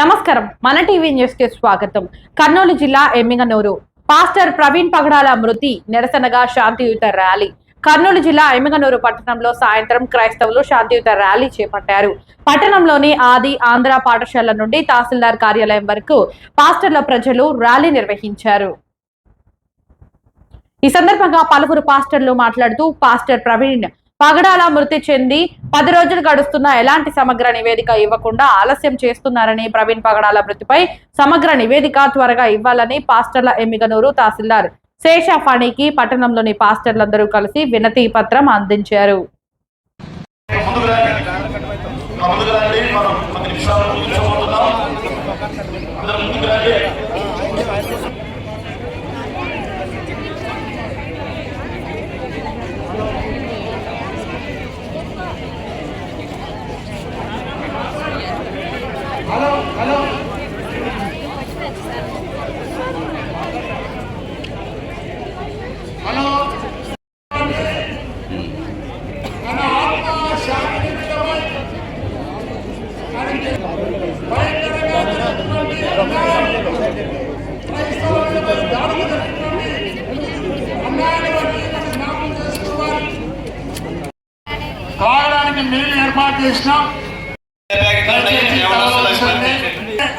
నమస్కారం. మన టీవీ న్యూస్కి స్వాగతం. కర్నూలు జిల్లా ఎమ్మిగనూరు. పాస్టర్ ప్రవీణ్ పగడాల మృతి నిరసనగా శాంతియుత ర్యాలీ. కర్నూలు జిల్లా ఎమ్మిగనూరు పట్టణంలో సాయంత్రం క్రైస్తవులు శాంతియుత ర్యాలీ చేపట్టారు. పట్టణంలోని ఆది ఆంధ్ర పాఠశాల నుండి తహసీల్దార్ కార్యాలయం వరకు పాస్టర్ల ప్రజలు ర్యాలీ నిర్వహించారు. ఈ సందర్భంగా పలువురు పాస్టర్లు మాట్లాడుతూ పాస్టర్ ప్రవీణ్ పగడాల మృతి చెంది పది రోజులు గడుస్తున్నా ఎలాంటి సమగ్ర నివేదిక ఇవ్వకుండా ఆలస్యం చేస్తున్నారని ప్రవీణ్ పగడాల మృతిపై సమగ్ర నివేదిక త్వరగా ఇవ్వాలని పాస్టర్ల ఎమ్మిగనూరు తహసీల్దార్ శేష ఫణికి పట్టణంలోని పాస్టర్లందరూ కలిసి వినతి పత్రం అందించారు. ముందుకు రండి మా ముందుకు రండి మనం పది నిమిషాలు ముగించబోతున్నాం అందరూ ముందుకు రండి తాగడానికి నీళ్ళు ఏర్పాటు చేసినాం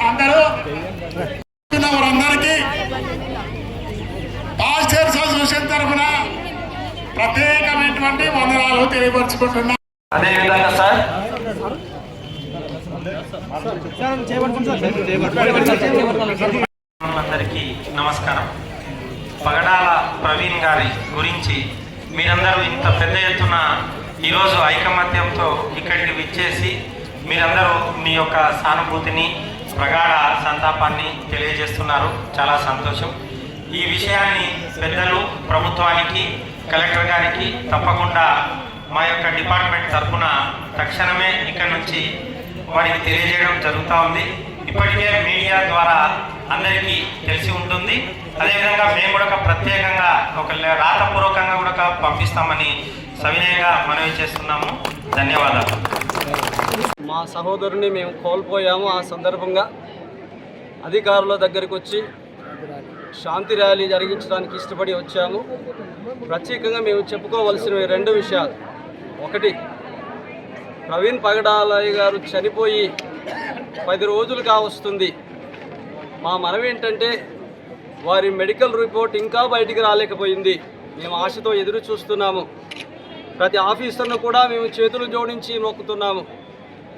అందరూ వారందరికీ పాస్టర్ అసోసియేషన్ తరఫున ప్రత్యేకమైనటువంటి వందనాలు తెలియపరుచుకుంటున్నాం. అదేవిధంగా అందరికీ నమస్కారం. పగడాల ప్రవీణ్ గారి గురించి మీరందరూ ఇంత పెద్ద ఎత్తున ఈరోజు ఐకమత్యంతో ఇక్కడికి విచ్చేసి మీరందరూ మీ యొక్క సానుభూతిని ప్రగాఢ సంతాపాన్ని తెలియజేస్తున్నారు. చాలా సంతోషం. ఈ విషయాన్ని పెద్దలు ప్రభుత్వానికి కలెక్టర్ గారికి తప్పకుండా మా యొక్క డిపార్ట్మెంట్ తరఫున తక్షణమే ఇక్కడ నుంచి వారికి తెలియజేయడం జరుగుతూ ఉంది. ఇప్పటికే మీడియా ద్వారా అందరికీ తెలిసి ఉంటుంది. అదేవిధంగా మేము కూడా ఒక ప్రత్యేకంగా ఒక రాతపూర్వకంగా కూడా ఒక పంపిస్తామని సవినయంగా మనవి చేస్తున్నాము. ధన్యవాదాలు. మా సహోదరుని మేము కోల్పోయాము ఆ సందర్భంగా. అధికారుల దగ్గరికి వచ్చి శాంతి ర్యాలీ జరిగించడానికి ఇష్టపడి వచ్చాము. ప్రత్యేకంగా మేము చెప్పుకోవలసినవి రెండు విషయాలు. ఒకటి ప్రవీణ్ పగడాలయ్య గారు చనిపోయి పది రోజులు కావస్తుంది మా మనవి ఏంటంటే వారి మెడికల్ రిపోర్ట్ ఇంకా బయటికి రాలేకపోయింది. మేము ఆశతో ఎదురు చూస్తున్నాము. ప్రతి ఆఫీసర్ను కూడా మేము చేతులు జోడించి మొక్కుతున్నాము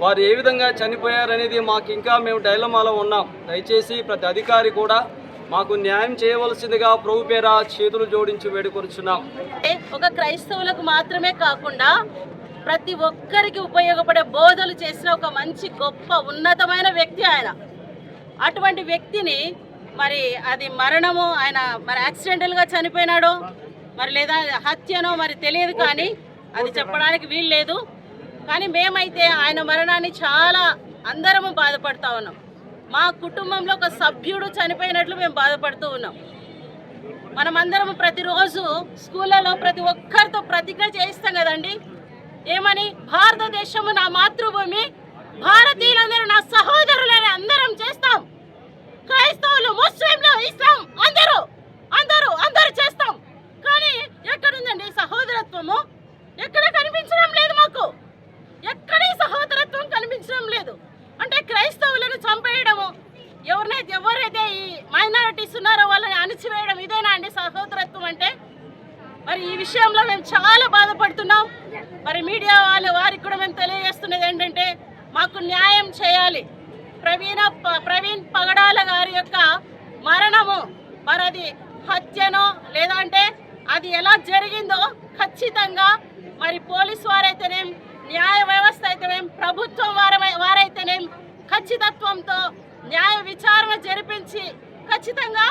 వారు ఏ విధంగా చనిపోయారనేది మాకు ఇంకా మేము డైలమాలో ఉన్నాం. దయచేసి ప్రతి అధికారి కూడా మాకు న్యాయం చేయవలసిందిగా ప్రభు పేర చేతులు జోడించి వేడుకొరుచున్నాం ఒక క్రైస్తవులకు మాత్రమే కాకుండా ప్రతి ఒక్కరికి ఉపయోగపడే బోధలు చేసిన ఒక మంచి గొప్ప ఉన్నతమైన వ్యక్తి ఆయన. అటువంటి వ్యక్తిని మరి అది మరణము ఆయన మరి యాక్సిడెంటల్గా చనిపోయినాడో మరి లేదా హత్యనో మరి తెలియదు కానీ అది చెప్పడానికి వీలు లేదు. కానీ మేమైతే ఆయన మరణాన్ని చాలా అందరము బాధపడతా ఉన్నాం. మా కుటుంబంలో ఒక సభ్యుడు చనిపోయినట్లు మేము బాధపడుతూ ఉన్నాం. మనమందరం ప్రతిరోజు స్కూళ్ళలో ప్రతి ఒక్కరితో ప్రతిజ్ఞ చేయిస్తాం కదండి. ఏమని? భారతదేశము నా మాతృభూమి భారతీయులందరూ నా సహోదరులని అందరం చేస్తాం. క్రైస్తవులు ముస్లింలు ఇస్లాం అందరూ అందరూ అందరూ చేస్తాం. కానీ ఎక్కడుందండి సహోదరత్వము? ఎక్కడ కనిపించడం లేదు మాకు. ఎక్కడే సహోదరత్వం కనిపించడం లేదు. అంటే క్రైస్తవులను చంపేయడము ఎవరినైతే ఎవరైతే ఈ మైనారిటీస్ ఉన్నారో వాళ్ళని అణిచివేయడం ఇదేనా అండి సహోదరత్వం అంటే? మరి ఈ విషయంలో మేము చాలా మరి మీడియా వాళ్ళు వారికి కూడా మేము తెలియజేస్తున్నది ఏంటంటే మాకు న్యాయం చేయాలి. ప్రవీణ ప- ప్రవీణ్ పగడాల గారి యొక్క మరణము మరి అది హత్యనో లేదంటే అది ఎలా జరిగిందో ఖచ్చితంగా మరి పోలీస్ వారైతేనేం న్యాయ వ్యవస్థ అయితేనేం ప్రభుత్వం వారమై వారైతేనేం ఖచ్చితత్వంతో న్యాయ విచారణ జరిపించి ఖచ్చితంగా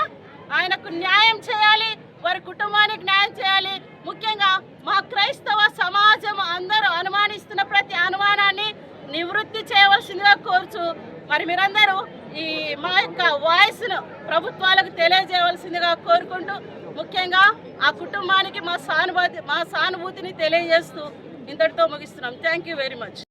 ఆయనకు న్యాయం చేయాలి వారి కుటుంబానికి న్యాయం చేయాలి ముఖ్యంగా చేయవలసిందిగా కోరుచు. మరి మీరందరూ ఈ మా యొక్క వాయిస్ను ప్రభుత్వాలకు తెలియజేయవలసిందిగా కోరుకుంటూ ముఖ్యంగా ఆ కుటుంబానికి మా సానుభూతి మా సానుభూతిని తెలియజేస్తూ ఇంతటితో ముగిస్తున్నాం. Thank you very much